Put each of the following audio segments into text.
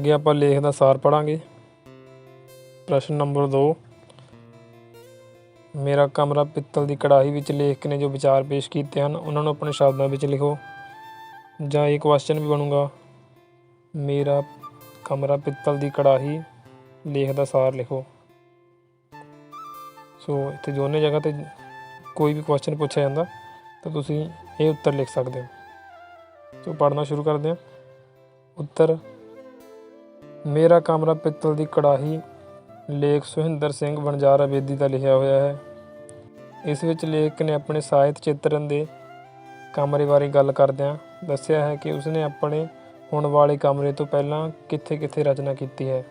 ਅੱਗੇ ਆਪਾਂ ਲੇਖ ਦਾ ਸਾਰ ਪੜਾਂਗੇ। ਪ੍ਰਸ਼ਨ ਨੰਬਰ 2 ਮੇਰਾ ਕਮਰਾ ਪਿੱਤਲ ਦੀ ਕੜਾਹੀ ਵਿੱਚ ਲੇਖਕ ਨੇ ਜੋ ਵਿਚਾਰ ਪੇਸ਼ ਕੀਤੇ ਹਨ, ਉਹਨਾਂ ਨੂੰ ਆਪਣੇ ਸ਼ਬਦਾਂ ਵਿੱਚ ਲਿਖੋ। ਜਾਂ ਇਹ ਕੁਐਸਚਨ ਵੀ ਬਣੂਗਾ। ਮੇਰਾ ਕਮਰਾ ਪਿੱਤਲ ਦੀ ਕੜਾਹੀ, ਲੇਖ ਦਾ ਸਾਰ ਲਿਖੋ। ਸੋ ਇੱਥੇ ਦੋਨੇ ਜਗ੍ਹਾ ਤੇ ਕੋਈ ਵੀ ਕੁਐਸਚਨ ਪੁੱਛਿਆ ਜਾਂਦਾ, ਤਾਂ ਤੁਸੀਂ ਇਹ ਉੱਤਰ ਲਿਖ ਸਕਦੇ ਹੋ। ਸੋ ਪੜ੍ਹਨਾ ਸ਼ੁਰੂ ਕਰਦੇ ਹਾਂ। ਉੱਤਰ ਮੇਰਾ ਕਮਰਾ ਪਿੱਤਲ ਦੀ ਕੜਾਹੀ ਲੇਖ ਸੁਹਿੰਦਰ ਸਿੰਘ ਵਣਜਾਰਾ ਬੇਦੀ ਦਾ ਲਿਖਿਆ ਹੋਇਆ ਹੈ। ਇਸ ਵਿੱਚ ਲੇਖਕ ਨੇ ਆਪਣੇ ਸਾਹਿਤ ਚਿੱਤਰਨ ਦੇ ਕਮਰੇ ਬਾਰੇ ਗੱਲ ਕਰਦਿਆਂ ਦੱਸਿਆ ਹੈ ਕਿ ਉਸਨੇ ਆਪਣੇ ਹੁਣ ਵਾਲੇ ਕਮਰੇ ਤੋਂ ਪਹਿਲਾਂ ਕਿੱਥੇ-ਕਿੱਥੇ ਰਚਨਾ ਕੀਤੀ ਹੈ।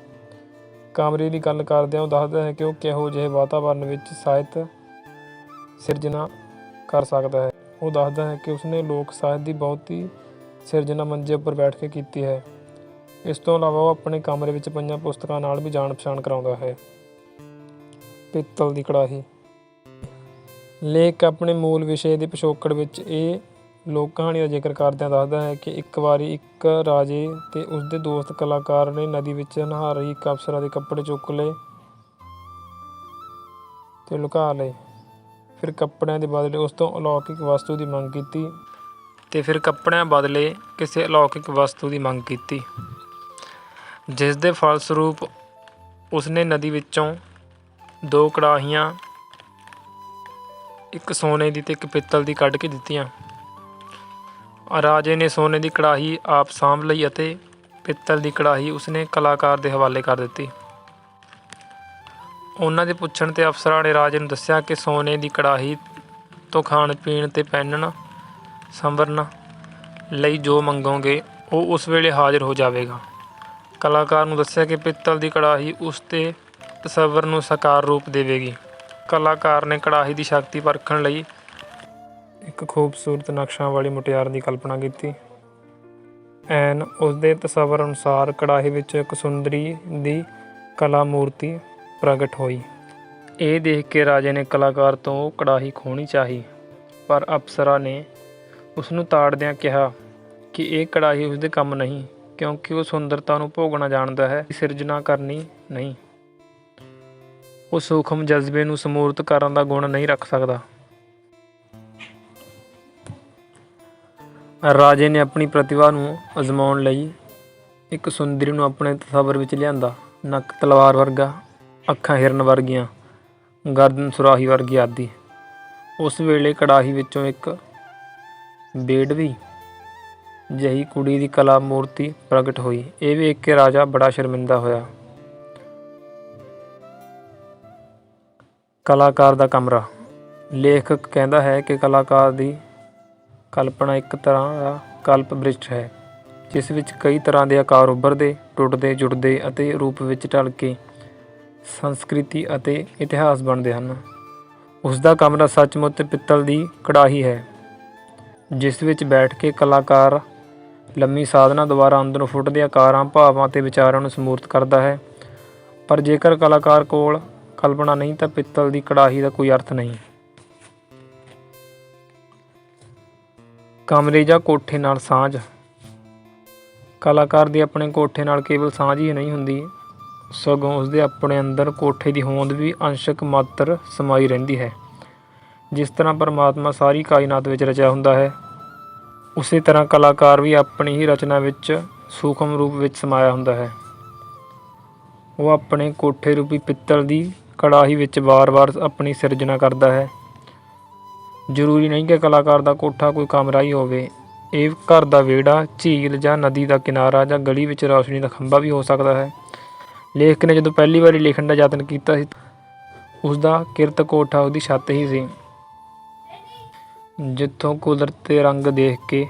ਕਮਰੇ ਦੀ ਗੱਲ ਕਰਦਿਆਂ ਉਹ ਦੱਸਦਾ ਹੈ ਕਿ ਉਹ ਕਿਹੋ ਜਿਹੇ ਵਾਤਾਵਰਣ ਵਿੱਚ ਸਾਹਿਤ ਸਿਰਜਣਾ ਕਰ ਸਕਦਾ ਹੈ। ਉਹ ਦੱਸਦਾ ਹੈ ਕਿ ਉਸਨੇ ਲੋਕ ਸਾਹਿਤ ਦੀ ਬਹੁਤੀ ਸਿਰਜਣਾ ਮੰਜੇ ਉੱਪਰ ਬੈਠ ਕੇ ਕੀਤੀ ਹੈ। ਇਸ ਤੋਂ ਇਲਾਵਾ ਉਹ ਆਪਣੇ ਕਮਰੇ ਵਿੱਚ ਪਈਆਂ ਪੁਸਤਕਾਂ ਨਾਲ ਵੀ ਜਾਣ ਪਛਾਣ ਕਰਾਉਂਦਾ ਹੈ। ਪਿੱਤਲ ਦੀ ਕੜਾਹੀ। ਲੇਖ ਆਪਣੇ ਮੂਲ ਵਿਸ਼ੇ ਦੇ ਪਿਛੋਕੜ ਵਿੱਚ ਇਹ ਲੋਕ ਕਹਾਣੀ ਦਾ ਜ਼ਿਕਰ ਕਰਦਿਆਂ ਦੱਸਦਾ ਹੈ ਕਿ ਇੱਕ ਵਾਰੀ ਇੱਕ ਰਾਜੇ ਤੇ ਉਸਦੇ ਦੋਸਤ ਕਲਾਕਾਰ ਨੇ ਨਦੀ ਵਿੱਚ ਨਹਾ ਰਹੀ ਇੱਕ ਅਫਸਰਾਂ ਦੇ ਕੱਪੜੇ ਚੁੱਕ ਲਏ ਤੇ ਲੁਕਾ ਲਏ। ਫਿਰ ਕੱਪੜਿਆਂ ਦੇ ਬਦਲੇ ਉਸ ਤੋਂ ਅਲੌਕਿਕ ਵਸਤੂ ਦੀ ਮੰਗ ਕੀਤੀ ਤੇ ਫਿਰ ਕੱਪੜਿਆਂ ਬਦਲੇ ਕਿਸੇ ਅਲੌਕਿਕ ਵਸਤੂ ਦੀ ਮੰਗ ਕੀਤੀ। ਜਿਸ ਦੇ ਫਲਸਰੂਪ ਉਸਨੇ ਨਦੀ ਵਿੱਚੋਂ ਦੋ ਕੜਾਹੀਆਂ, ਇੱਕ ਸੋਨੇ ਦੀ ਤੇ ਇੱਕ ਪਿੱਤਲ ਦੀ ਕੱਢ ਕੇ ਦਿੱਤੀਆਂ। ਰਾਜੇ ਨੇ ਸੋਨੇ ਦੀ ਕੜਾਹੀ ਆਪ ਸਾਂਭ ਲਈ ਅਤੇ ਪਿੱਤਲ ਦੀ ਕੜਾਹੀ ਉਸਨੇ ਕਲਾਕਾਰ ਦੇ ਹਵਾਲੇ ਕਰ ਦਿੱਤੀ। ਉਹਨਾਂ ਦੇ ਪੁੱਛਣ ਤੇ ਅਫਸਰਾਂ ਨੇ ਰਾਜੇ ਨੂੰ ਦੱਸਿਆ ਕਿ ਸੋਨੇ ਦੀ ਕੜਾਹੀ ਤੋਂ ਖਾਣ ਪੀਣ ਤੇ ਪਹਿਨਣ ਸੰਵਰਨ ਲਈ ਜੋ ਮੰਗੋਗੇ, ਉਹ ਉਸ ਵੇਲੇ ਹਾਜ਼ਰ ਹੋ ਜਾਵੇਗਾ। ਕਲਾਕਾਰ ਨੂੰ ਦੱਸਿਆ ਕਿ ਪਿੱਤਲ ਦੀ ਕੜਾਹੀ ਉਸ ਤੇ ਤਸਵਰ ਨੂੰ ਸਾਕਾਰ ਰੂਪ ਦੇਵੇਗੀ। ਕਲਾਕਾਰ ਨੇ ਕੜਾਹੀ ਦੀ ਸ਼ਕਤੀ ਪਰਖਣ ਲਈ ਇੱਕ ਖੂਬਸੂਰਤ ਨਕਸ਼ਾਂ ਵਾਲੀ ਮੁਟਿਆਰ ਦੀ ਕਲਪਨਾ ਕੀਤੀ। ਐਨ ਉਸ ਦੇ ਤਸਵਰ ਅਨੁਸਾਰ ਕੜਾਹੀ ਵਿੱਚ ਇੱਕ ਸੁੰਦਰੀ ਦੀ ਕਲਾ ਮੂਰਤੀ ਪ੍ਰਗਟ ਹੋਈ। ਇਹ ਦੇਖ ਕੇ ਰਾਜੇ ਨੇ ਕਲਾਕਾਰ ਤੋਂ ਕੜਾਹੀ ਖੋਣੀ ਚਾਹੀ, ਪਰ ਅਪਸਰਾ ਨੇ ਉਸ ਨੂੰ ਤਾੜਦਿਆਂ ਕਿਹਾ ਕਿ ਇਹ ਕੜਾਹੀ ਉਸ ਦੇ ਕੰਮ ਨਹੀਂ ਕਿਉਂਕਿ ਉਹ ਸੁੰਦਰਤਾ ਨੂੰ ਭੋਗਣਾ ਜਾਣਦਾ ਹੈ, ਸਿਰਜਣਾ ਕਰਨੀ ਨਹੀਂ। ਉਹ ਸੂਖਮ ਜਜ਼ਬੇ ਨੂੰ ਸਮੂਰਤ ਕਰਨ ਦਾ ਗੁਣ ਨਹੀਂ ਰੱਖ ਸਕਦਾ। ਰਾਜੇ ਨੇ ਆਪਣੀ ਪ੍ਰਤਿਭਾ ਨੂੰ ਅਜ਼ਮਾਉਣ ਲਈ ਇੱਕ ਸੁੰਦਰੀ ਨੂੰ ਆਪਣੇ ਤਸਵਰ ਵਿੱਚ ਲਿਆਂਦਾ। ਨੱਕ ਤਲਵਾਰ ਵਰਗਾ, ਅੱਖਾਂ ਹਿਰਨ ਵਰਗੀਆਂ, ਗਰਦਨ ਸੁਰਾਹੀ ਵਰਗੀ ਆਦਿ। ਉਸ ਵੇਲੇ ਕੜਾਹੀ ਵਿੱਚੋਂ ਇੱਕ ਬੇੜਵੀ ਜਹੀ ਕੁੜੀ ਦੀ ਕਲਾ ਮੂਰਤੀ ਪ੍ਰਗਟ ਹੋਈ। ਇਹ ਵੇਖ ਕੇ ਰਾਜਾ ਬੜਾ ਸ਼ਰਮਿੰਦਾ ਹੋਇਆ। ਕਲਾਕਾਰ ਦਾ ਕਮਰਾ। ਲੇਖਕ ਕਹਿੰਦਾ ਹੈ ਕਿ ਕਲਾਕਾਰ ਦੀ ਕਲਪਨਾ ਇੱਕ ਤਰ੍ਹਾਂ ਦਾ ਕਲਪ ਬ੍ਰਿਸ਼ ਹੈ, ਜਿਸ ਵਿੱਚ ਕਈ ਤਰ੍ਹਾਂ ਦੇ ਆਕਾਰ ਉੱਭਰਦੇ, ਟੁੱਟਦੇ, ਜੁੜਦੇ ਅਤੇ ਰੂਪ ਵਿੱਚ ਢਲ ਕੇ ਸੰਸਕ੍ਰਿਤੀ ਅਤੇ ਇਤਿਹਾਸ ਬਣਦੇ ਹਨ। ਉਸ ਦਾ ਕਮਰਾ ਸੱਚਮੁੱਚ ਪਿੱਤਲ ਦੀ ਕੜਾਹੀ ਹੈ, ਜਿਸ ਵਿੱਚ ਬੈਠ ਕੇ ਕਲਾਕਾਰ ਲੰਮੀ ਸਾਧਨਾ ਦੁਆਰਾ ਅੰਦਰੋਂ ਫੁੱਟਦੇ ਆਕਾਰਾਂ ਭਾਵਾਂ ਤੇ ਵਿਚਾਰਾਂ ਨੂੰ ਸਮੂਰਤ ਕਰਦਾ ਹੈ। ਪਰ ਜੇਕਰ ਕਲਾਕਾਰ ਕੋਲ ਕਲਪਨਾ ਨਹੀਂ, ਤਾਂ ਪਿੱਤਲ ਦੀ ਕੜਾਹੀ ਦਾ ਕੋਈ ਅਰਥ ਨਹੀਂ। ਕਮਰੇ ਜਾਂ ਕੋਠੇ ਨਾਲ ਸਾਂਝ। ਕਲਾਕਾਰ ਦੀ ਆਪਣੇ ਕੋਠੇ ਨਾਲ ਕੇਵਲ ਸਾਂਝ ਹੀ ਨਹੀਂ ਹੁੰਦੀ। ਸਗੋਂ ਉਸਦੇ ਆਪਣੇ ਅੰਦਰ ਕੋਠੇ ਦੀ ਹੋਂਦ ਵੀ ਅੰਸ਼ਕ ਮਾਤਰ ਸਮਾਈ ਰਹਿੰਦੀ ਹੈ, ਜਿਸ ਤਰ੍ਹਾਂ ਪਰਮਾਤਮਾ ਸਾਰੀ ਕਾਇਨਾਤ ਵਿੱਚ ਰਚਿਆ ਹੁੰਦਾ ਹੈ। ਉਸੇ ਤਰ੍ਹਾਂ ਕਲਾਕਾਰ ਵੀ ਆਪਣੀ ਹੀ ਰਚਨਾ ਵਿੱਚ ਸੂਖਮ ਰੂਪ ਵਿੱਚ ਸਮਾਇਆ ਹੁੰਦਾ ਹੈ। ਉਹ ਆਪਣੇ ਕੋਠੇ ਰੂਪੀ ਪਿੱਤਲ ਦੀ ਕੜਾਹੀ ਵਿੱਚ ਵਾਰ-ਵਾਰ ਆਪਣੀ ਸਿਰਜਣਾ ਕਰਦਾ ਹੈ। ਜ਼ਰੂਰੀ ਨਹੀਂ ਕਿ ਕਲਾਕਾਰ ਦਾ ਕੋਠਾ ਕੋਈ ਕਮਰਾ ਹੀ ਹੋਵੇ। ਇਹ ਘਰ ਦਾ ਵਿਹੜਾ, ਝੀਲ ਜਾਂ ਨਦੀ ਦਾ ਕਿਨਾਰਾ ਜਾਂ ਗਲੀ ਵਿੱਚ ਰੌਸ਼ਨੀ ਦਾ ਖੰਭਾ ਵੀ ਹੋ ਸਕਦਾ ਹੈ। ਲੇਖਕ ਨੇ ਜਦੋਂ ਪਹਿਲੀ ਵਾਰੀ ਲਿਖਣ ਦਾ ਯਤਨ ਕੀਤਾ ਸੀ ਉਸ ਦਾ ਕਿਰਤ ਕੋਠਾ ਉਹਦੀ ਛੱਤ ਹੀ ਸੀ। ਜਿੱਥੋਂ ਕੁਦਰਤ ਦੇ ਰੰਗ ਦੇਖ ਕੇ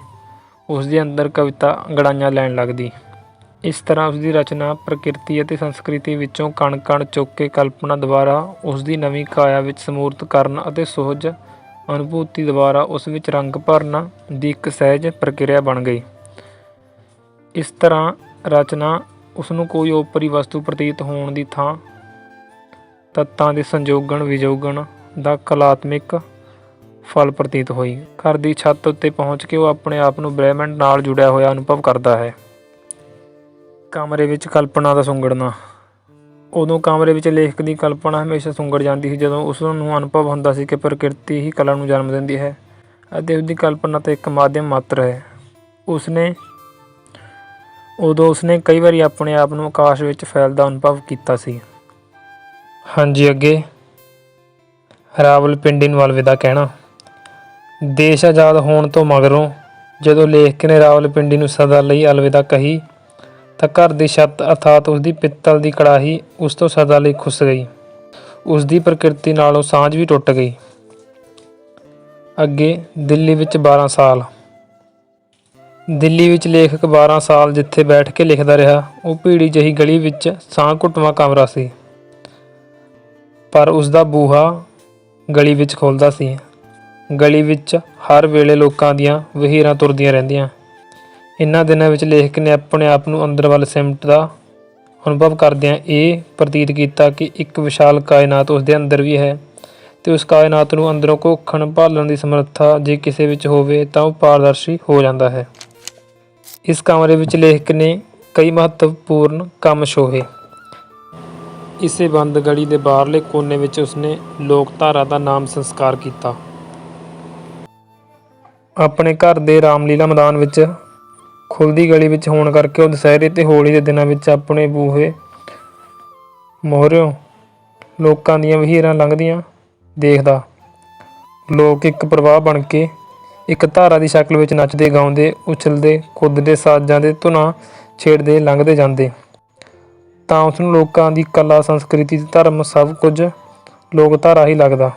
ਉਸ ਦੇ ਅੰਦਰ ਕਵਿਤਾ ਗੜਾਈਆਂ ਲੈਣ ਲੱਗਦੀ। ਇਸ ਤਰ੍ਹਾਂ ਉਸ ਦੀ ਰਚਨਾ ਪ੍ਰਕਿਰਤੀ ਅਤੇ ਸੰਸਕ੍ਰਿਤੀ ਵਿੱਚੋਂ ਕਣ-ਕਣ ਚੁੱਕ ਕੇ ਕਲਪਨਾ ਦੁਆਰਾ ਉਸ ਦੀ ਨਵੀਂ ਕਾਇਆ ਵਿੱਚ ਸਮੂਰਤ ਕਰਨ ਅਤੇ ਸੁਹਜ ਅਨੁਭੂਤੀ ਦੁਆਰਾ ਉਸ ਵਿੱਚ ਰੰਗ ਭਰਨਾ ਦੀ ਇੱਕ ਸਹਿਜ ਪ੍ਰਕਿਰਿਆ ਬਣ ਗਈ। ਇਸ ਤਰ੍ਹਾਂ ਰਚਨਾ ਉਸ ਨੂੰ ਕੋਈ ਓਪਰੀ ਵਸਤੂ ਪ੍ਰਤੀਤ ਹੋਣ ਦੀ ਥਾਂ, ਤੱਤਾਂ ਦੇ ਸੰਯੋਗਣ ਵਿਯੋਗਣ ਦਾ ਕਲਾਤਮਿਕ ਫਲ ਪ੍ਰਤੀਤ ਹੋਈ। ਘਰ ਦੀ ਛੱਤ ਉੱਤੇ ਪਹੁੰਚ ਕੇ ਉਹ ਆਪਣੇ ਆਪ ਨੂੰ ਬ੍ਰਹਿਮੰਡ ਨਾਲ ਜੁੜਿਆ ਹੋਇਆ ਅਨੁਭਵ ਕਰਦਾ ਹੈ। ਕਮਰੇ ਵਿੱਚ ਕਲਪਨਾ ਦਾ ਸੁੰਗੜਨਾ। ਉਦੋਂ ਕਮਰੇ ਵਿੱਚ ਲੇਖਕ ਦੀ ਕਲਪਨਾ ਹਮੇਸ਼ਾ ਸੁੰਗੜ ਜਾਂਦੀ ਸੀ, ਜਦੋਂ ਉਸ ਨੂੰ ਅਨੁਭਵ ਹੁੰਦਾ ਸੀ ਕਿ ਪ੍ਰਕਿਰਤੀ ਹੀ ਕਲਾ ਨੂੰ ਜਨਮ ਦਿੰਦੀ ਹੈ ਅਤੇ ਉਸ ਦੀ ਕਲਪਨਾ ਤਾਂ ਇੱਕ ਮਾਧਿਅਮ ਮਾਤਰ ਹੈ। ਉਸਨੇ, ਉਦੋਂ ਉਸਨੇ ਕਈ ਵਾਰੀ ਆਪਣੇ ਆਪ ਨੂੰ ਆਕਾਸ਼ ਵਿੱਚ ਫੈਲਦਾ ਅਨੁਭਵ ਕੀਤਾ ਸੀ। ਹਾਂਜੀ ਅੱਗੇ। ਰਾਵਲਪਿੰਡੀ ਨੂੰ ਅਲਵਿਦਾ ਕਹਿਣਾ। ਦੇਸ਼ ਆਜ਼ਾਦ ਹੋਣ ਤੋਂ ਮਗਰੋਂ ਜਦੋਂ ਲੇਖਕ ਨੇ ਰਾਵਲਪਿੰਡੀ ਨੂੰ ਸਦਾ ਲਈ ਅਲਵਿਦਾ ਕਹੀ, ਤਾਂ ਘਰ ਦੀ ਛੱਤ ਅਰਥਾਤ ਉਸ ਦੀ ਪਿੱਤਲ ਦੀ ਕੜਾਹੀ ਉਸ ਤੋਂ ਸਦਾ ਲਈ ਖੁੱਸ ਗਈ। ਉਸ ਦੀ ਪ੍ਰਕਿਰਤੀ ਨਾਲੋਂ ਸਾਂਝ ਵੀ ਟੁੱਟ ਗਈ। ਅੱਗੇ ਦਿੱਲੀ ਵਿੱਚ 12 ਸਾਲ। ਦਿੱਲੀ ਵਿੱਚ ਲੇਖਕ 12 ਸਾਲ ਜਿੱਥੇ ਬੈਠ ਕੇ ਲਿਖਦਾ ਰਿਹਾ, ਉਹ ਭੀੜੀ ਜਹੀ ਗਲੀ ਵਿੱਚ ਸਾਹ ਘੁੱਟਵਾਂ ਕਮਰਾ ਸੀ। ਪਰ ਉਸ ਦਾ ਬੂਹਾ ਗਲੀ ਵਿੱਚ ਖੁੱਲਦਾ ਸੀ। ਗਲੀ ਵਿੱਚ ਹਰ ਵੇਲੇ ਲੋਕਾਂ ਦੀਆਂ ਵਹੀਰਾਂ ਤੁਰਦੀਆਂ ਰਹਿੰਦੀਆਂ। ਇਨ੍ਹਾਂ ਦਿਨਾਂ ਵਿੱਚ ਲੇਖਕ ਨੇ ਆਪਣੇ ਆਪ ਨੂੰ ਅੰਦਰ ਵੱਲ ਸਿਮਟਦਾ ਅਨੁਭਵ ਕਰਦਿਆਂ ਇਹ ਪ੍ਰਤੀਤ ਕੀਤਾ ਕਿ ਇੱਕ ਵਿਸ਼ਾਲ ਕਾਇਨਾਤ ਉਸ ਦੇ ਅੰਦਰ ਵੀ ਹੈ ਤੇ ਉਸ ਕਾਇਨਾਤ ਨੂੰ ਅੰਦਰੋਂ ਘੋਖਣ ਭਾਲਣ ਦੀ ਸਮਰੱਥਾ ਜੇ ਕਿਸੇ ਵਿੱਚ ਹੋਵੇ ਤਾਂ ਉਹ ਪਾਰਦਰਸ਼ੀ ਹੋ ਜਾਂਦਾ ਹੈ। ਇਸ ਕਮਰੇ ਵਿੱਚ ਲੇਖਕ ਨੇ ਕਈ ਮਹੱਤਵਪੂਰਨ ਕੰਮ ਛੋਹੇ। ਇਸੇ ਬੰਦ ਗਲੀ ਦੇ ਬਾਹਰਲੇ ਕੋਨੇ ਵਿੱਚ ਉਸਨੇ ਲੋਕਧਾਰਾ ਦਾ ਨਾਮ ਸੰਸਕਾਰ ਕੀਤਾ। ਆਪਣੇ ਘਰ ਦੇ ਰਾਮਲੀਲਾ ਮੈਦਾਨ ਵਿੱਚ ਖੁੱਲਦੀ ਗਲੀ ਵਿੱਚ ਹੋਣ ਕਰਕੇ ਉਹ ਦੁਸਹਿਰੇ ਤੇ ਹੋਲੀ ਦੇ ਦਿਨਾਂ ਵਿੱਚ ਆਪਣੇ ਬੂਹੇ ਮੋਹਰਿਓ ਲੋਕਾਂ ਦੀਆਂ ਵਹੀਰਾਂ ਲੰਘਦੀਆਂ ਦੇਖਦਾ। ਲੋਕ ਇੱਕ ਪ੍ਰਵਾਹ ਬਣ ਕੇ ਇੱਕ ਧਾਰਾ ਦੀ ਸ਼ਕਲ ਵਿੱਚ ਨੱਚਦੇ, ਗਾਉਂਦੇ, ਉਛਲਦੇ, ਕੁੱਦਦੇ, ਸਾਜ਼ਾਂ ਦੇ ਧੁਨਾਂ ਛੇੜਦੇ, ਲੰਘਦੇ ਜਾਂਦੇ। ਤਾਂ ਉਸ ਨੂੰ ਲੋਕਾਂ ਦੀ ਕਲਾ, ਸੰਸਕ੍ਰਿਤੀ ਤੇ ਧਰਮ ਸਭ ਕੁਝ ਲੋਕ ਧਾਰਾ ਹੀ ਲੱਗਦਾ।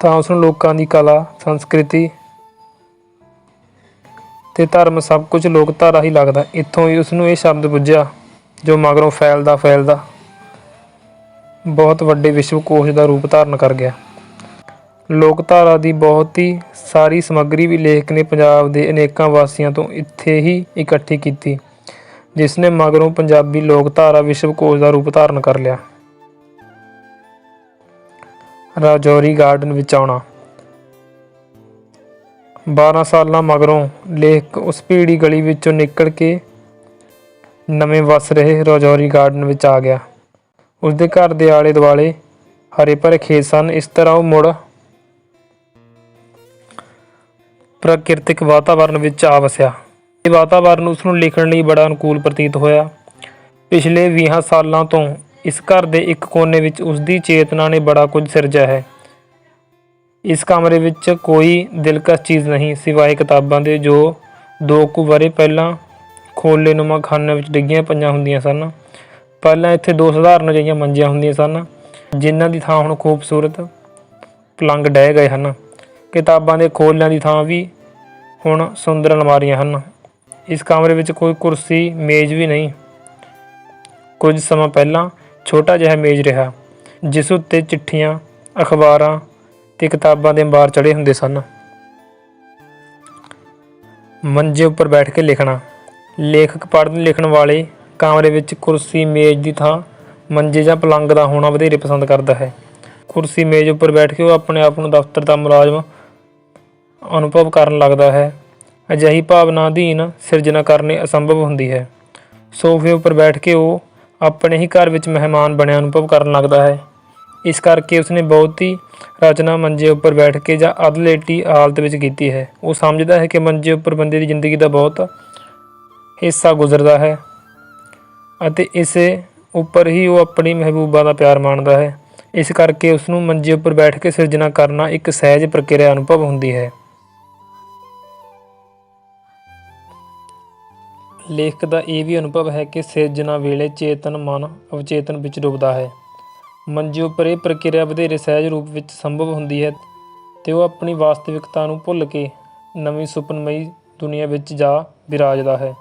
ਤਾਂ ਉਸ ਨੂੰ ਲੋਕਾਂ ਦੀ ਕਲਾ, ਸੰਸਕ੍ਰਿਤੀ ਤੇ ਧਰਮ ਸਭ ਕੁਝ ਲੋਕਧਾਰਾ ਹੀ ਲੱਗਦਾ। ਇੱਥੋਂ ਹੀ ਉਸ ਨੂੰ ਇਹ ਸ਼ਬਦ ਪੁੱਜਿਆ, ਜੋ ਮਗਰੋਂ ਫੈਲਦਾ ਫੈਲਦਾ ਬਹੁਤ ਵੱਡੇ ਵਿਸ਼ਵਕੋਸ਼ ਦਾ ਰੂਪ ਧਾਰਨ ਕਰ ਗਿਆ। ਲੋਕਧਾਰਾ ਦੀ ਬਹੁਤ ਹੀ ਸਾਰੀ ਸਮੱਗਰੀ ਵੀ ਲੇਖਕ ਨੇ ਪੰਜਾਬ ਦੇ ਅਨੇਕਾਂ ਵਾਸੀਆਂ ਤੋਂ ਇੱਥੇ ਹੀ ਇਕੱਠੀ ਕੀਤੀ, ਜਿਸ ਨੇ ਮਗਰੋਂ ਪੰਜਾਬੀ ਲੋਕਧਾਰਾ ਵਿਸ਼ਵਕੋਸ਼ ਦਾ ਰੂਪ ਧਾਰਨ ਕਰ ਲਿਆ। ਰਾਜੌਰੀ ਗਾਰਡਨ ਵਿੱਚ ਆਉਣਾ। 12 ਸਾਲਾਂ ਮਗਰੋਂ ਲੇਖਕ ਉਸ ਭੀੜੀ ਗਲੀ ਵਿੱਚੋਂ ਨਿਕਲ ਕੇ ਨਵੇਂ ਵਸ ਰਹੇ ਰਾਜੌਰੀ ਗਾਰਡਨ ਵਿੱਚ ਆ ਗਿਆ। ਉਸ ਦੇ ਘਰ ਦੇ ਆਲੇ ਦੁਆਲੇ ਹਰੇ ਭਰੇ ਖੇਤ ਸਨ। ਇਸ ਤਰ੍ਹਾਂ ਉਹ ਮੁੜ ਪ੍ਰਕਿਰਤਿਕ ਵਾਤਾਵਰਣ ਵਿੱਚ ਆ ਵਸਿਆ। ਇਹ ਵਾਤਾਵਰਣ ਉਸ ਨੂੰ ਲਿਖਣ ਲਈ ਬੜਾ ਅਨੁਕੂਲ ਪ੍ਰਤੀਤ ਹੋਇਆ। ਪਿਛਲੇ 20 ਸਾਲਾਂ ਤੋਂ ਇਸ ਘਰ ਦੇ ਇੱਕ ਕੋਨੇ ਵਿੱਚ ਉਸ ਦੀ ਚੇਤਨਾ ਨੇ ਬੜਾ ਕੁਝ ਸਿਰਜਿਆ ਹੈ। ਇਸ ਕਮਰੇ ਵਿੱਚ ਕੋਈ ਦਿਲਕਸ਼ ਚੀਜ਼ ਨਹੀਂ ਸਿਵਾਏ ਕਿਤਾਬਾਂ ਦੇ ਜੋ ਦੋ ਕੁ ਵਰੇ ਪਹਿਲਾਂ ਖੋਲੇ ਨੁਮਾ ਖਾਨੇ ਵਿੱਚ ਡਿੱਗੀਆਂ ਪਈਆਂ ਹੁੰਦੀਆਂ ਸਨ। ਪਹਿਲਾਂ ਇੱਥੇ ਦੋ ਸਧਾਰਨ ਜਿਹੀਆਂ ਮੰਜੀਆਂ ਹੁੰਦੀਆਂ ਸਨ, ਜਿਨ੍ਹਾਂ ਦੀ ਥਾਂ ਹੁਣ ਖੂਬਸੂਰਤ ਪਲੰਗ ਡਹਿ ਗਏ ਹਨ। ਕਿਤਾਬਾਂ ਦੇ ਖੋਲਿਆਂ ਦੀ ਥਾਂ ਵੀ ਹੁਣ ਸੁੰਦਰ ਅਲਮਾਰੀਆਂ ਹਨ। ਇਸ ਕਮਰੇ ਵਿੱਚ ਕੋਈ ਕੁਰਸੀ, ਮੇਜ਼ ਵੀ ਨਹੀਂ। ਕੁਝ ਸਮਾਂ ਪਹਿਲਾਂ ਛੋਟਾ ਜਿਹਾ ਮੇਜ਼ ਰਿਹਾ, ਜਿਸ ਉੱਤੇ ਚਿੱਠੀਆਂ, ਅਖਬਾਰਾਂ ਤੇ ਕਿਤਾਬਾਂ ਦੇ ਅੰਬਾਰ ਚੜੇ ਹੁੰਦੇ ਸਨ। ਮੰਜੇ ਉੱਪਰ ਬੈਠ ਕੇ ਲਿਖਣਾ। ਲੇਖਕ ਪੜ੍ਹਨ ਲਿਖਣ ਵਾਲੇ ਕਮਰੇ ਵਿੱਚ ਕੁਰਸੀ, ਮੇਜ਼ ਦੀ ਥਾਂ ਮੰਜੇ ਜਾਂ ਪਲੰਗ ਦਾ ਹੋਣਾ ਵਧੇਰੇ ਪਸੰਦ ਕਰਦਾ ਹੈ। ਕੁਰਸੀ, ਮੇਜ਼ ਉੱਪਰ ਬੈਠ ਕੇ ਉਹ ਆਪਣੇ ਆਪ ਨੂੰ ਦਫ਼ਤਰ ਦਾ ਮੁਲਾਜ਼ਮ ਅਨੁਭਵ ਕਰਨ ਲੱਗਦਾ ਹੈ। ਅਜਿਹੀ ਭਾਵਨਾ ਅਧੀਨ ਸਿਰਜਣਾ ਕਰਨੀ ਅਸੰਭਵ ਹੁੰਦੀ ਹੈ। ਸੋਫੇ ਉੱਪਰ ਬੈਠ ਕੇ ਉਹ ਆਪਣੇ ਹੀ ਘਰ ਵਿੱਚ ਮਹਿਮਾਨ ਬਣਿਆ ਅਨੁਭਵ ਕਰਨ ਲੱਗਦਾ ਹੈ। ਇਸ ਕਰਕੇ ਉਸਨੇ ਬਹੁਤ ਹੀ ਰਚਨਾ ਮੰਜੇ ਉੱਪਰ ਬੈਠ ਕੇ ਜਾਂ ਅਧਲੇਟੀ ਹਾਲਤ ਵਿੱਚ ਕੀਤੀ ਹੈ। ਉਹ ਸਮਝਦਾ ਹੈ ਕਿ ਮੰਜੇ ਉੱਪਰ ਬੰਦੇ ਦੀ ਜ਼ਿੰਦਗੀ ਦਾ ਬਹੁਤ ਹਿੱਸਾ ਗੁਜ਼ਰਦਾ ਹੈ ਅਤੇ ਇਸੇ ਉੱਪਰ ਹੀ ਉਹ ਆਪਣੀ ਮਹਿਬੂਬਾ ਦਾ ਪਿਆਰ ਮਾਣਦਾ ਹੈ। ਇਸ ਕਰਕੇ ਉਸ ਨੂੰ ਮੰਜੇ ਉੱਪਰ ਬੈਠ ਕੇ ਸਿਰਜਣਾ ਕਰਨਾ ਇੱਕ ਸਹਿਜ ਪ੍ਰਕਿਰਿਆ ਅਨੁਭਵ ਹੁੰਦੀ ਹੈ। ਲੇਖਕ ਦਾ ਇਹ ਵੀ ਅਨੁਭਵ ਹੈ ਕਿ ਸਿਰਜਣਾ ਵੇਲੇ ਚੇਤਨ, ਮਨ ਅਵਚੇਤਨ ਵਿੱਚ ਡੁੱਬਦਾ ਹੈ। ਮੰਜੇ ਉੱਪਰ ਇਹ ਪ੍ਰਕਿਰਿਆ ਵਧੇਰੇ ਸਹਿਜ ਰੂਪ ਵਿੱਚ ਸੰਭਵ ਹੁੰਦੀ ਹੈ ਤੇ ਉਹ ਆਪਣੀ ਵਾਸਤਵਿਕਤਾ ਨੂੰ ਭੁੱਲ ਕੇ ਨਵੀਂ ਸੁਪਨਮਈ ਦੁਨੀਆ ਵਿੱਚ ਜਾ ਵਿਰਾਜਦਾ ਹੈ।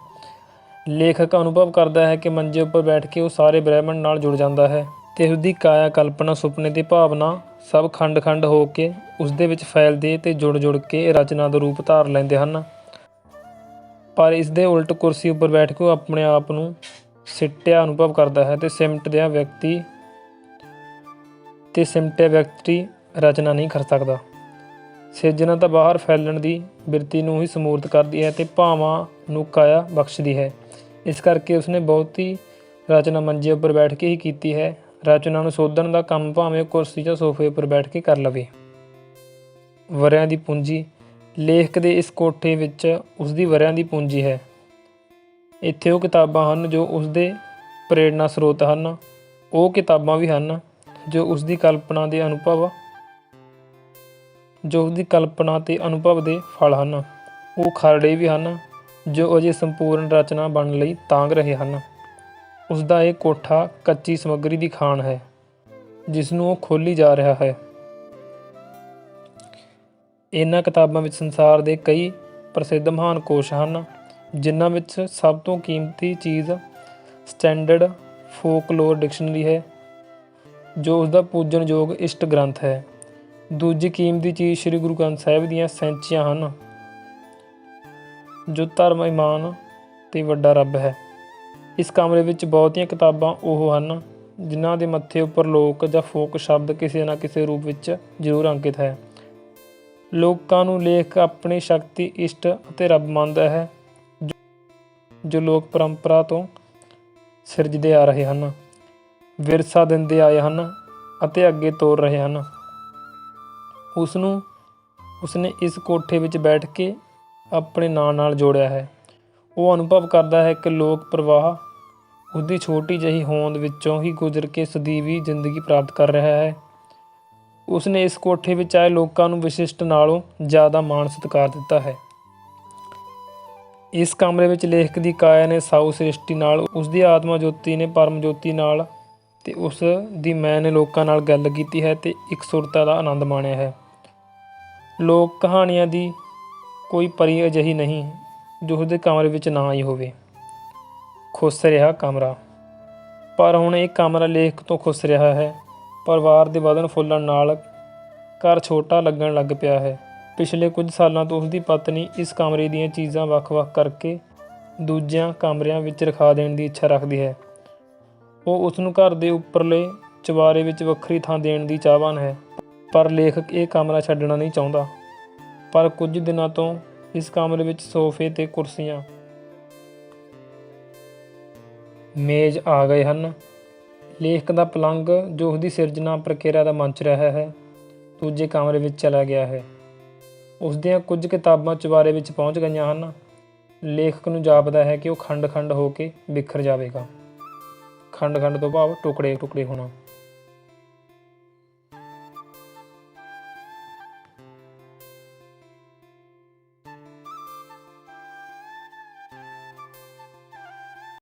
ਲੇਖਕ ਅਨੁਭਵ ਕਰਦਾ ਹੈ ਕਿ ਮੰਜੇ ਉੱਪਰ ਬੈਠ ਕੇ ਉਹ ਸਾਰੇ ਬ੍ਰਹਿਮੰਡ ਨਾਲ ਜੁੜ ਜਾਂਦਾ ਹੈ ਤੇ ਉਸਦੀ ਕਾਇਆ ਕਲਪਨਾ ਸੁਪਨੇ ਦੀ ਭਾਵਨਾ ਸਭ ਖੰਡ-ਖੰਡ ਹੋ ਕੇ ਉਸ ਦੇ ਵਿੱਚ ਫੈਲਦੇ ਤੇ ਜੁੜ-ਜੁੜ ਕੇ ਰਚਨਾ ਦਾ ਰੂਪ ਧਾਰ ਲੈਂਦੇ ਹਨ। ਪਰ ਇਸ ਦੇ ਉਲਟ ਕੁਰਸੀ ਉੱਪਰ ਬੈਠ ਕੇ ਉਹ ਆਪਣੇ ਆਪ ਨੂੰ ਸਿੱਟਿਆ ਅਨੁਭਵ ਕਰਦਾ ਹੈ ਤੇ ਸਿਮਟਦਿਆਂ ਵਿਅਕਤੀ ਤੇ ਸਿਮਟਿਆ ਵਿਅਕਤੀ ਰਚਨਾ ਨਹੀਂ ਕਰ ਸਕਦਾ। ਸਿਰਜਣਾ ਤਾਂ ਬਾਹਰ ਫੈਲਣ ਦੀ ਬਿਰਤੀ ਨੂੰ ਹੀ ਸਮੂਰਤ ਕਰਦੀ ਹੈ ਤੇ ਭਾਵਾਂ ਨੂੰ ਕਾਇਆ ਬਖਸ਼ਦੀ ਹੈ। ਇਸ ਕਰਕੇ ਉਸਨੇ ਬਹੁਤੀ ਰਚਨਾ ਮੰਜੇ ਉੱਪਰ ਬੈਠ ਕੇ ਹੀ ਕੀਤੀ ਹੈ। ਰਚਨਾ ਨੂੰ ਸੋਧਣ ਦਾ ਕੰਮ ਭਾਵੇਂ ਉਹ ਕੁਰਸੀ ਜਾਂ ਸੋਫੇ ਉੱਪਰ ਬੈਠ ਕੇ ਕਰ ਲਵੇ। ਵਰਿਆਂ ਦੀ ਪੂੰਜੀ। ਲੇਖਕ ਦੇ ਇਸ ਕੋਠੇ ਵਿੱਚ ਉਸ ਦੀ ਵਰਿਆਂ ਦੀ ਪੂੰਜੀ ਹੈ। ਇੱਥੇ ਉਹ ਕਿਤਾਬਾਂ ਹਨ ਜੋ ਉਸ ਦੇ ਪ੍ਰੇਰਣਾ ਸਰੋਤ ਹਨ। ਉਹ ਕਿਤਾਬਾਂ ਵੀ ਹਨ ਜੋ ਉਸ ਦੀ ਕਲਪਨਾ ਦੇ ਅਨੁਭਵ ਜੋ ਉਸ ਦੀ ਕਲਪਨਾ ਤੇ ਅਨੁਭਵ ਦੇ ਫਲ ਹਨ, ਉਹ ਖਰੜੇ ਵੀ ਹਨ, ਜੋ ਅਜੇ ਸੰਪੂਰਨ ਰਚਨਾ ਬਣਨ ਲਈ ਤਾਂਗ ਰਹੇ ਹਨ। ਉਸ ਦਾ ਇਹ ਕੋਠਾ ਕੱਚੀ ਸਮੱਗਰੀ ਦੀ ਖਾਨ ਹੈ ਜਿਸ ਨੂੰ ਉਹ ਖੋਲੀ ਜਾ ਰਿਹਾ ਹੈ। ਇਹਨਾਂ ਕਿਤਾਬਾਂ ਵਿੱਚ ਸੰਸਾਰ ਦੇ ਕਈ ਪ੍ਰਸਿੱਧ ਮਹਾਨ ਕੋਸ਼ ਹਨ, ਜਿਨ੍ਹਾਂ ਵਿੱਚ ਸਭ ਤੋਂ ਕੀਮਤੀ ਚੀਜ਼ ਸਟੈਂਡਰਡ ਫੋਕਲੋਰ ਡਿਕਸ਼ਨਰੀ ਹੈ। ਜੋ ਉਸ ਦਾ ਪੂਜਨਯੋਗ ਇਸ਼ਟ ਗ੍ਰੰਥ ਹੈ। ਦੂਜੀ ਕੀਮਤੀ ਚੀਜ਼ ਸ੍ਰੀ ਗੁਰੂ ਗ੍ਰੰਥ ਸਾਹਿਬ ਦੀਆਂ ਸੈਂਚੀਆਂ ਹਨ। ਜੋ ਧਰਮ ਇਮਾਨ ਤੇ ਵੱਡਾ ਰੱਬ ਹੈ। ਇਸ ਕਮਰੇ ਵਿੱਚ ਬਹੁਤੀਆਂ ਕਿਤਾਬਾਂ ਉਹ ਹਨ, ਜਿਨ੍ਹਾਂ ਦੇ ਮੱਥੇ ਉੱਪਰ ਲੋਕ ਜਾਂ ਫੋਕ ਸ਼ਬਦ ਕਿਸੇ ਨਾ ਕਿਸੇ ਰੂਪ ਵਿੱਚ ਜ਼ਰੂਰ ਅੰਕਿਤ ਹੈ। ਲੋਕਾਂ ਨੂੰ ਲੇਖਕ ਆਪਣੀ ਸ਼ਕਤੀ, ਇਸ਼ਟ ਅਤੇ ਰੱਬ ਮੰਨਦਾ ਹੈ, ਜੋ ਲੋਕ ਪਰੰਪਰਾ ਤੋਂ ਸਿਰਜਦੇ ਆ ਰਹੇ ਹਨ। ਵਿਰਸਾ ਦਿੰਦੇ ਆਏ ਹਨ ਅਤੇ ਅੱਗੇ ਤੋਰ ਰਹੇ ਹਨ। ਉਸ ਨੂੰ ਉਸਨੇ ਇਸ ਕੋਠੇ ਵਿੱਚ ਬੈਠ ਕੇ ਆਪਣੇ ਨਾਂ ਨਾਲ ਜੋੜਿਆ ਹੈ। ਉਹ ਅਨੁਭਵ ਕਰਦਾ ਹੈ ਕਿ ਲੋਕ ਪ੍ਰਵਾਹ ਉਹਦੀ ਛੋਟੀ ਜਿਹੀ ਹੋਂਦ ਵਿੱਚੋਂ ਹੀ ਗੁਜ਼ਰ ਕੇ ਸਦੀਵੀ ਜ਼ਿੰਦਗੀ ਪ੍ਰਾਪਤ ਕਰ ਰਿਹਾ ਹੈ। ਉਸਨੇ ਇਸ ਕੋਠੇ ਵਿੱਚ ਆਏ ਲੋਕਾਂ ਨੂੰ ਵਿਸ਼ਿਸ਼ਟ ਨਾਲੋਂ ਜ਼ਿਆਦਾ ਮਾਣ ਸਤਿਕਾਰ ਦਿੱਤਾ ਹੈ। ਇਸ ਕਮਰੇ ਵਿੱਚ ਲੇਖਕ ਦੀ ਕਾਇਆ ਨੇ ਸਾਊ ਸ੍ਰਿਸ਼ਟੀ ਨਾਲ ਉਸ ਦੀ ਆਤਮਾ ਜੋਤੀ ਨੇ ਪਰਮ ਜੋਤੀ ਨਾਲ ਤੇ ਉਸ ਦੀ ਮੈਂ ਨੇ ਲੋਕਾਂ ਨਾਲ ਗੱਲ ਕੀਤੀ ਹੈ ਤੇ ਇਕਸੁਰਤਾ ਦਾ ਆਨੰਦ ਮਾਣਿਆ ਹੈ। ਲੋਕ ਕਹਾਣੀਆਂ ਦੀ ਕੋਈ ਪਰੀ ਅਜਿਹੀ ਨਹੀਂ ਜੋ ਉਸਦੇ ਕਮਰੇ ਵਿੱਚ ਨਾ ਆਈ ਹੋਵੇ। ਖੁੱਸ ਰਿਹਾ ਕਮਰਾ। ਪਰ ਹੁਣ ਇਹ ਕਮਰਾ ਲੇਖ ਤੋਂ ਖੁੱਸ ਰਿਹਾ ਹੈ। ਪਰਿਵਾਰ ਦੇ ਵਧਣ ਫੁੱਲਣ ਨਾਲ ਘਰ ਛੋਟਾ ਲੱਗਣ ਲੱਗ ਪਿਆ ਹੈ। ਪਿਛਲੇ ਕੁਝ ਸਾਲਾਂ ਤੋਂ ਉਸਦੀ ਪਤਨੀ ਇਸ ਕਮਰੇ ਦੀਆਂ ਚੀਜ਼ਾਂ ਵੱਖ-ਵੱਖ ਕਰਕੇ ਦੂਜਿਆਂ ਕਮਰਿਆਂ ਵਿੱਚ ਰਖਾ ਦੇਣ ਦੀ ਇੱਛਾ ਰੱਖਦੀ ਹੈ। ਉਹ ਉਸ ਨੂੰ ਘਰ ਦੇ ਉੱਪਰਲੇ ਚਵਾਰੇ ਵਿੱਚ ਵੱਖਰੀ ਥਾਂ ਦੇਣ ਦੀ ਚਾਹਵਾਨ ਹੈ। ਪਰ ਲੇਖਕ ਇਹ ਕਮਰਾ ਛੱਡਣਾ ਨਹੀਂ ਚਾਹੁੰਦਾ। ਪਰ ਕੁਝ ਦਿਨਾਂ ਤੋਂ ਇਸ ਕਮਰੇ ਵਿੱਚ ਸੋਫੇ ਤੇ ਕੁਰਸੀਆਂ ਮੇਜ਼ ਆ ਗਏ ਹਨ। ਲੇਖਕ ਦਾ ਪਲੰਗ ਜੋ ਉਹਦੀ ਸਿਰਜਣਾ ਪ੍ਰਕਿਰਿਆ ਦਾ ਮੰਚ ਰਿਹਾ ਹੈ, ਦੂਜੇ ਕਮਰੇ ਵਿੱਚ ਚਲਾ ਗਿਆ ਹੈ। ਉਸ ਦੀਆਂ ਕੁਝ ਕਿਤਾਬਾਂ ਚੁਬਾਰੇ ਵਿੱਚ ਪਹੁੰਚ ਗਈਆਂ ਹਨ। ਲੇਖਕ ਨੂੰ ਜਾਪਦਾ ਹੈ ਕਿ ਉਹ ਖੰਡ-ਖੰਡ ਹੋ ਕੇ ਬਿਖਰ ਜਾਵੇਗਾ। ਖੰਡ-ਖੰਡ ਤੋਂ ਭਾਵ ਟੁਕੜੇ-ਟੁਕੜੇ ਹੋਣਾ।